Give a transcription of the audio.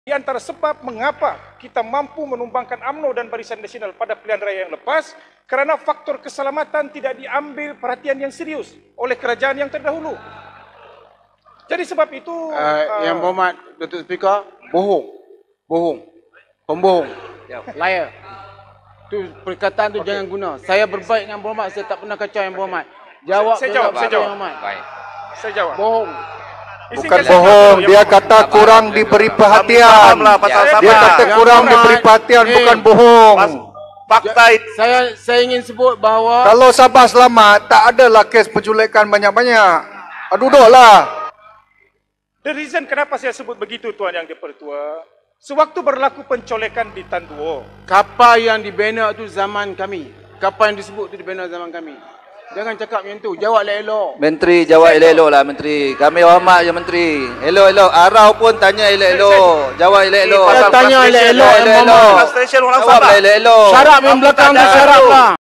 Di antara sebab mengapa kita mampu menumbangkan AMNO dan Barisan Nasional pada pilihan raya yang lepas kerana faktor keselamatan tidak diambil perhatian yang serius oleh kerajaan yang terdahulu. Jadi sebab itu Uh, uh, yang berhormat Datuk Speaker, bohong. Bohong. Pembohong. Liar. Tu perkataan tu okay. jangan guna. Saya berbaik dengan berhormat, saya tak pernah kacau yang berhormat. Jawab Saya- saya jawab, saya jawab. Yang berhormat. Baik. saya jawab. Bohong. Bukan bohong, dia kata kurang diberi perhatian. Ya. Dia kata kurang diberi perhatian, bukan bohong. Fakta itu Saya saya ingin sebut bahawa Kalau Sabah selamat, tak adalah kes penculikan banyak-banyak. Ah, Duduklah. The reason kenapa saya sebut begitu Tuan Yang Dipertua, sewaktu berlaku pencolekan di Tanduo, kapal yang dibina tu zaman kami. Kapal yang disebut tu dibina zaman kami. Jangan cakap macam tu. Jawab elok-elok. Menteri jawab elok-elok lah Menteri. Kami hormat je Menteri. Elok-elok. Arau pun tanya elok-elok. Jawab elok-elok. Saya tanya elok-elok frustration orang Jawab lah elok-elok. Syarat yang belakang tu syarat lah.